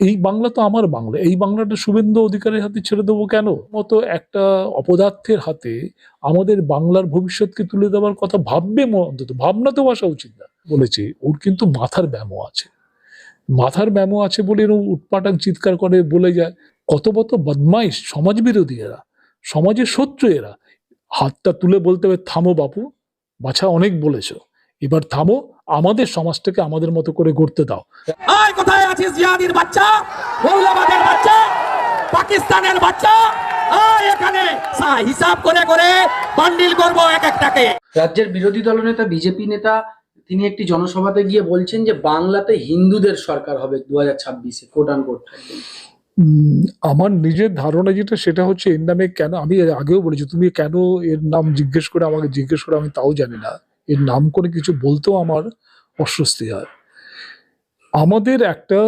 এই বাংলা তো আমার বাংলা। এই বাংলাটা শুভেন্দু অধিকারের হাতে ছেড়ে দেবো কেন? মতো একটা অপদার্থের হাতে আমাদের বাংলার ভবিষ্যৎকে তুলে দেওয়ার কথা ভাববে অন্তত। ভাবনাতেও আসা উচিত না। বলেছে, ওর কিন্তু মাথার ব্যামো আছে। মাথার ব্যামো আছে বলে এরকম উৎপাটাক চিৎকার করে বলে যায়। কত কত বদমাইশ সমাজ বিরোধী এরা, সমাজের শত্রু এরা। হাতটা তুলে বলতে হবে, থামো বাপু, বাছা অনেক বলেছ। এবার থামো আমাদের সমাজটাকে আমাদের মতো করে গড়তে দাও। আয় কোথায় আছিস জিয়াদির বাচ্চা? মৌলাবাদের বাচ্চা? পাকিস্তানের বাচ্চা? আয় এখানে। হিসাব করে করে বান্ডিল করব এক একটাকে। রাজ্যের বিরোধী দলনেতা বিজেপি নেতা তিনি একটি জনসভাতে গিয়ে বলছেন যে বাংলাতে হিন্দুদের সরকার হবে দু হাজার ছাব্বিশে কোট আন কোট আমার নিজের ধারণা যেটা সেটা হচ্ছে এর নামে কেন আমি আগেও বলেছি তুমি কেন এর নাম জিজ্ঞেস করে আমাকে জিজ্ঞেস করে আমি তাও জানি না। এর নাম করে কিছু বলতেও আমার অস্বস্তি হয়। আমাদের একটা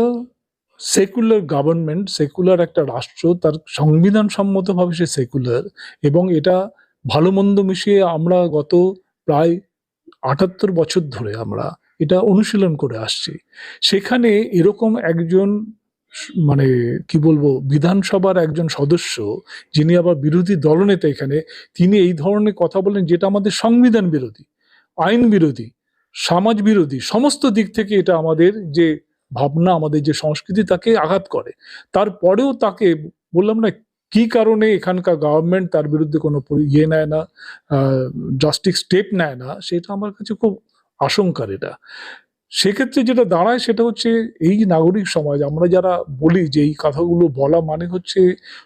সেকুলার গভর্নমেন্ট সেকুলার একটা রাষ্ট্র, তার সংবিধান সম্মতভাবে সে সেকুলার এবং এটা ভালো মন্দ মিশিয়ে আমরা গত প্রায় আটাত্তর বছর ধরে আমরা এটা অনুশীলন করে আসছি। সেখানে এরকম একজন মানে কি বলব, বিধানসভার একজন সদস্য যিনি আবার বিরোধী দলনেতা এখানে, তিনি এই ধরনের কথা বলেন যেটা আমাদের সংবিধান বিরোধী। আইন বিরোধী, সমাজ বিরোধী, সমস্ত দিক থেকে এটা আমাদের যে ভাবনা, আমাদের যে সংস্কৃতি তাকে আঘাত করে। তারপরেও তাকে বললাম না, কি কারণে এখানকার গভর্নমেন্ট তার বিরুদ্ধে কোনো ইয়ে নেয় না জাস্টিক স্টেপ নেয় না, সেটা আমার কাছে খুব আশঙ্কার এটা। সেক্ষেত্রে যেটা দাঁড়ায় সেটা হচ্ছে এই নাগরিক সমাজ, আমরা যারা বলি যে এই কথাগুলো বলা মানে হচ্ছে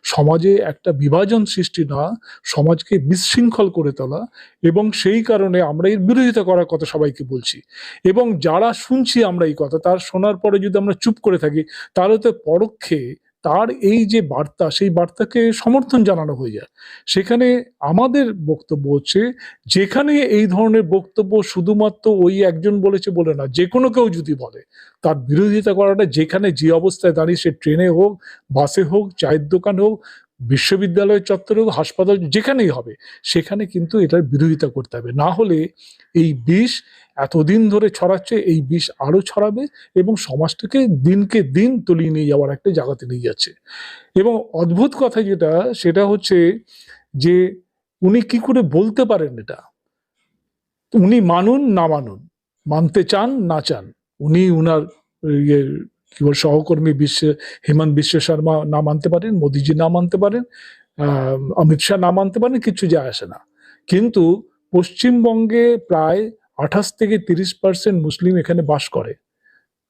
সমাজে একটা বিভাজন সৃষ্টি না, সমাজকে বিশৃঙ্খল করে তোলা এবং সেই কারণে আমরা এর বিরোধিতা করার কথা সবাইকে বলছি। এবং যারা শুনছি আমরা এই কথা, তার শোনার পরে যদি আমরা চুপ করে থাকি, তাহলে তো পরোক্ষে তার এই যে বার্তা, সেই বার্তাকে সমর্থন জানানো হয়ে যায়। সেখানে আমাদের বক্তব্য হচ্ছে, যেখানে এই ধরনের বক্তব্য শুধুমাত্র ওই একজন বলেছে বলে না যে কোনো কেউ যদি বলে, তার বিরোধিতা করাটা যেখানে যে অবস্থায় দাঁড়িয়ে সে ট্রেনে হোক, বাসে হোক, চায়ের দোকান হোক বিশ্ববিদ্যালয়ের চত্বরে হাসপাতাল, যেখানেই হবে, সেখানে কিন্তু এটার বিরোধিতা করতে হবে। না হলে এই বিষ এতদিন ধরে ছড়াচ্ছে, এই বিষ আরও ছড়াবে এবং সমাজটাকে দিনকে দিন তলিয়ে নিয়ে যাওয়ার একটা জায়গাতে নিয়ে যাচ্ছে। এবং অদ্ভুত কথা যেটা, সেটা হচ্ছে যে উনি কি করে বলতে পারেন এটা? উনি মানুন না মানুন, মানতে চান না চান, উনি উনার ইয়ে কি বল সহকর্মী বিশ্ব হেমন্ত বিশ্ব শর্মা না মানতে পারেন মোদিজি না মানতে পারেন অমিত শাহ না মানতে পারেন কিছু যায় আসে না। কিন্তু পশ্চিমবঙ্গে প্রায় আঠাশ থেকে তিরিশ পার্সেন্ট মুসলিম এখানে বাস করে।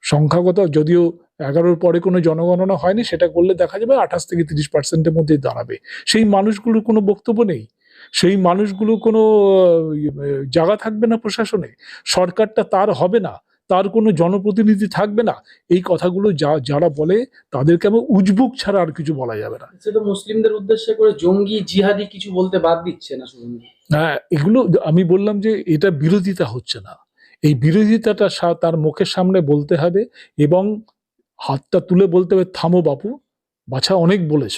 সংখ্যাগত যদিও এগারোর পরে কোনো জনগণনা হয়নি সেটা করলে দেখা যাবে আঠাশ থেকে তিরিশ পার্সেন্টের মধ্যে দাঁড়াবে। সেই মানুষগুলোর কোনো বক্তব্য নেই। সেই মানুষগুলো কোনো আহ, জায়গা থাকবে না প্রশাসনে। সরকারটা তার হবে না। তার কোনো জনপ্রতিনিধি থাকবে না। এই কথাগুলো যা যারা বলে তাদেরকে আমি উজবুক ছাড়া আর কিছু বলা যাবে না। সেটা মুসলিমদের উদ্দেশ্যে করে জঙ্গি জিহাদি কিছু বলতে বাদ দিচ্ছে না হ্যাঁ এগুলো আমি বললাম যে এটা বিরোধিতা হচ্ছে না। এই বিরোধিতাটা তার মুখের সামনে বলতে হবে এবং হাতটা তুলে বলতে হবে থামো বাপু বাছা অনেক বলেছ।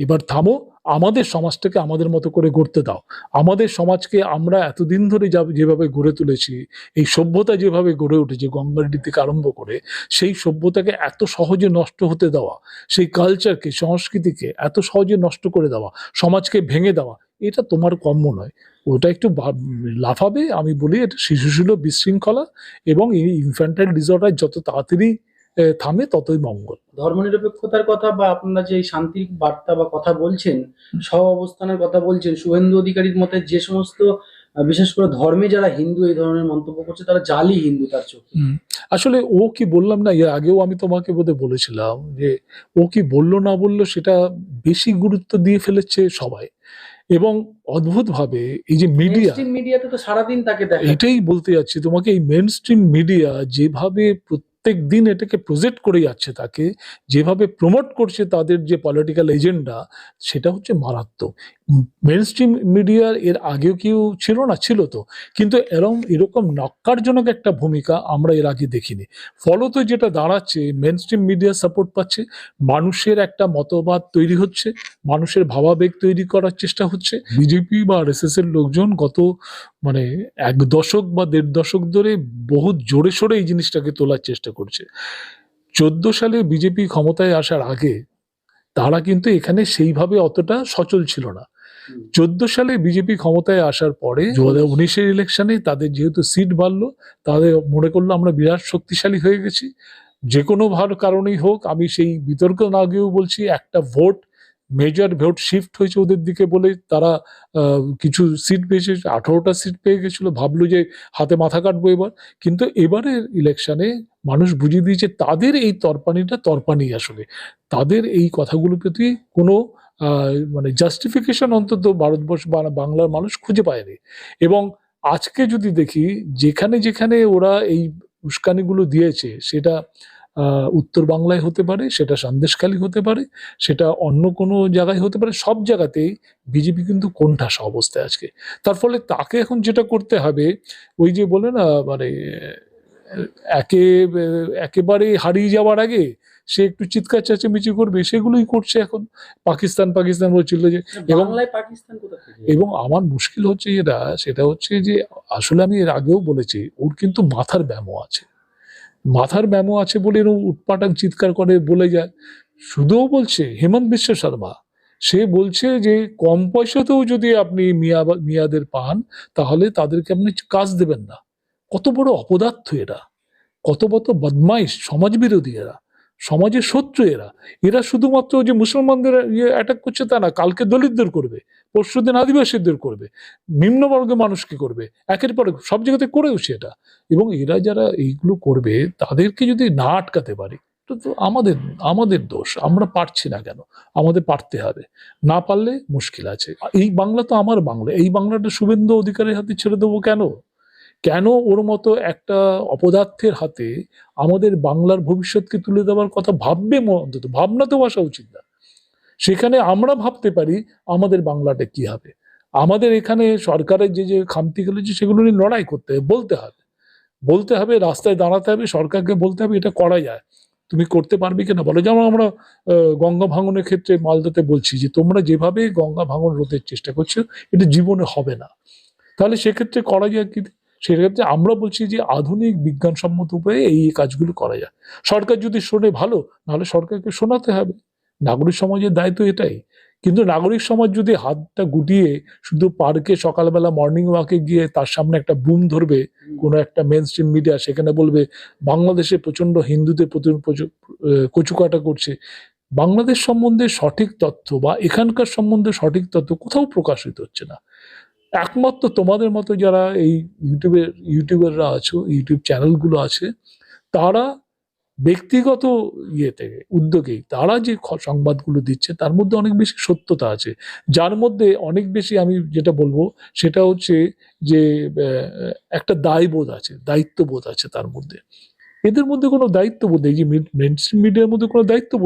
এবার থামো আমাদের সমাজটাকে আমাদের মতো করে গড়তে দাও। আমাদের সমাজকে আমরা এতদিন ধরে যেভাবে গড়ে তুলেছি, এই সভ্যতা যেভাবে গড়ে উঠেছে গঙ্গারেডি থেকে আরম্ভ করে, সেই সভ্যতাকে এত সহজে নষ্ট হতে দেওয়া, সেই কালচারকে সংস্কৃতিকে এত সহজে নষ্ট করে দেওয়া, সমাজকে ভেঙে দেওয়া, এটা তোমার কর্ম নয়। ওটা একটু লাফাবে, আমি বলি এটা শিশুসুলভ বিশৃঙ্খলা এবং এই ইনফ্যান্টাইল ডিসঅর্ডার যত তাড়াতাড়ি থামে ততই মঙ্গল। ধর্মনিরপেক্ষতার কথা বা আপনারা যে শান্তির বার্তা বা কথা বলছেন সহ অবস্থানের কথা বলছেন শুভেন্দু অধিকারীর মতে যে সমস্ত বিশেষ করে ধর্মে যারা হিন্দু এই ধরনের মন্তব্য করছে তারা জালি হিন্দু তার চোখে। আসলে ও কি বললাম না এর আগেও আমি তোমাকে বোধহয় বলেছিলাম যে ও কি বলল না বলল সেটা বেশি গুরুত্ব দিয়ে ফেলেছে সবাই। এবং অদ্ভুতভাবে এই যে মিডিয়া মিডিয়াতে তো সারাদিন তাকে এটাই বলতে যাচ্ছি তোমাকে এই মেন স্ট্রিম মিডিয়া যেভাবে প্রত্যেক দিন এটাকে প্রজেক্ট করে যাচ্ছে তাকে। যেভাবে প্রমোট করছে তাদের যে পলিটিক্যাল এজেন্ডা সেটা হচ্ছে মারাত্মক। মেন স্ট্রিম মিডিয়ার এর আগেও কেউ ছিল না, ছিল তো। কিন্তু এরম, এরকম নক্কারজনক একটা ভূমিকা আমরা এর আগে দেখিনি। ফলত যেটা দাঁড়াচ্ছে মেন স্ট্রিম মিডিয়া সাপোর্ট পাচ্ছে, মানুষের একটা মতবাদ তৈরি হচ্ছে, মানুষের ভাবাবেগ তৈরি করার চেষ্টা হচ্ছে। বিজেপি বা আর এর লোকজন গত মানে এক দশক বা দেড় দশক ধরে বহু জোরে সোরে এই জিনিসটাকে তোলার চেষ্টা করছে। চোদ্দ সালে বিজেপি ক্ষমতায় আসার আগে তারা কিন্তু এখানে সেইভাবে অতটা সচল ছিল না। চোদ্দ সালে বিজেপি ক্ষমতায় আসার পরে দু হাজার উনিশের ইলেকশনে তাদের যেহেতু সিট বাড়লো তাদের মনে করল আমরা বিরাট শক্তিশালী হয়ে গেছি। যে কোনো ভালো কারণেই হোক আমি সেই বিতর্ক না গিয়েও বলছি একটা ভোট মেজর ভোট শিফট হয়েছে ওদের দিকে বলে তারা কিছু সিট পেয়েছে আঠারোটা সিট পেয়ে গেছিল ভাবলো যে হাতে মাথা কাটবো এবার। কিন্তু এবারের ইলেকশনে মানুষ বুঝিয়ে দিয়েছে তাদের এই তরপানিটা তরপানি আসলে। তাদের এই কথাগুলোর প্রতি কোনো মানে জাস্টিফিকেশন অন্তত ভারতবর্ষ বা বাংলার মানুষ খুঁজে পায়নি। এবং আজকে যদি দেখি, যেখানে যেখানে ওরা এই উস্কানিগুলো দিয়েছে, সেটা উত্তর বাংলায় হতে পারে, সেটা সন্দেশখালী হতে পারে, সেটা অন্য কোনো জায়গায় হতে পারে, সব জায়গাতেই বিজেপি কিন্তু কোণঠাসা অবস্থায় আজকে। তার ফলে তাকে এখন যেটা করতে হবে, ওই যে বলে না মানে একে, একেবারে হারিয়ে যাওয়ার আগে সে একটু চিৎকার চেঁচামেচি করবে সেগুলোই করছে এখন। পাকিস্তান পাকিস্তান বলছিল যে এবং- কোথা থেকে এবং আমার মুশকিল হচ্ছে যেটা সেটা হচ্ছে যে আসলে আমি এর আগেও বলেছি ওর কিন্তু মাথার ব্যামো আছে। মাথার ব্যামো আছে বলে এরকম উৎপাটাং চিৎকার করে বলে যায়। শুধুও বলছে হেমন্ত বিশ্ব শর্মা সে বলছে যে কম পয়সাতেও যদি আপনি মিয়া মিয়াদের পান তাহলে তাদেরকে আপনি কাজ দেবেন না। কত বড় অপদার্থ এরা। কত বড় বদমাইশ সমাজ বিরোধী এরা। সমাজের শত্রু এরা। এরা শুধুমাত্র যে মুসলমানদের ইয়ে অ্যাটাক করছে তা না, কালকে দলিতদের করবে পরশুদিন আদিবাসীদের করবে নিম্নবর্গের মানুষকে করবে, একের পর সব জায়গাতে করেও সেটা এবং এরা যারা এইগুলো করবে, তাদেরকে যদি না আটকাতে পারি এটা তো আমাদের আমাদের দোষ, আমরা পারছি না কেন? আমাদের পারতে হবে। না পারলে মুশকিল আছে। এই বাংলা তো আমার বাংলা, এই বাংলাটা শুভেন্দু অধিকারের হাতে ছেড়ে দেবো কেন? কেন ওর মতো একটা অপদার্থের হাতে আমাদের বাংলার ভবিষ্যৎকে তুলে দেওয়ার কথা ভাববে অন্তত তো আসা উচিত না। সেখানে আমরা ভাবতে পারি আমাদের বাংলাটা কি হবে। আমাদের এখানে সরকারের যে যে খামতিগুলো যে সেগুলো নিয়ে লড়াই করতে হবে, বলতে হবে। বলতে হবে, রাস্তায় দাঁড়াতে হবে, সরকারকে বলতে হবে, এটা করা যায়। তুমি করতে পারবে কিনা বলো, যেমন আমরা গঙ্গা ভাঙনের ক্ষেত্রে মালদাতে বলছি যে, তোমরা যেভাবে গঙ্গা ভাঙন রোধের চেষ্টা করছ, এটা জীবনে হবে না। তাহলে সেক্ষেত্রে করা যায় কি? সেক্ষেত্রে আমরা বলছি যে আধুনিক বিজ্ঞানসম্মত উপায়ে এই কাজগুলো করা যায়। সরকার যদি শোনে ভালো, নাহলে সরকারকে শোনাতে হবে। নাগরিক সমাজের দায়িত্ব এটাই। কিন্তু নাগরিক সমাজ যদি হাতটা গুটিয়ে শুধু পার্কে সকালবেলা মর্নিং ওয়াকে গিয়ে তার সামনে একটা বুম ধরবে, কোনো একটা মেন স্ট্রিম মিডিয়া সেখানে বলবে, বাংলাদেশে প্রচণ্ড হিন্দুদের কচুকাটা করছে। বাংলাদেশ সম্বন্ধে সঠিক তথ্য বা এখানকার সম্বন্ধে সঠিক তথ্য কোথাও প্রকাশিত হচ্ছে না। একমাত্র তোমাদের মতো যারা এই ইউটিউবের ইউটিউবাররা আছো, ইউটিউব চ্যানেলগুলো আছে, তারা ব্যক্তিগত ইয়ে থেকে উদ্যোগেই, তারা যে সংবাদগুলো দিচ্ছে, তার মধ্যে অনেক বেশি সত্যতা আছে। যার মধ্যে অনেক বেশি আমি যেটা বলব, সেটা হচ্ছে যে একটা দায়বোধ আছে, দায়িত্ববোধ আছে তার মধ্যে। এদের মধ্যে কোনো দায়িত্ববোধ এই যে মেন মিডিয়ার মধ্যে কোনো দায়িত্ববোধ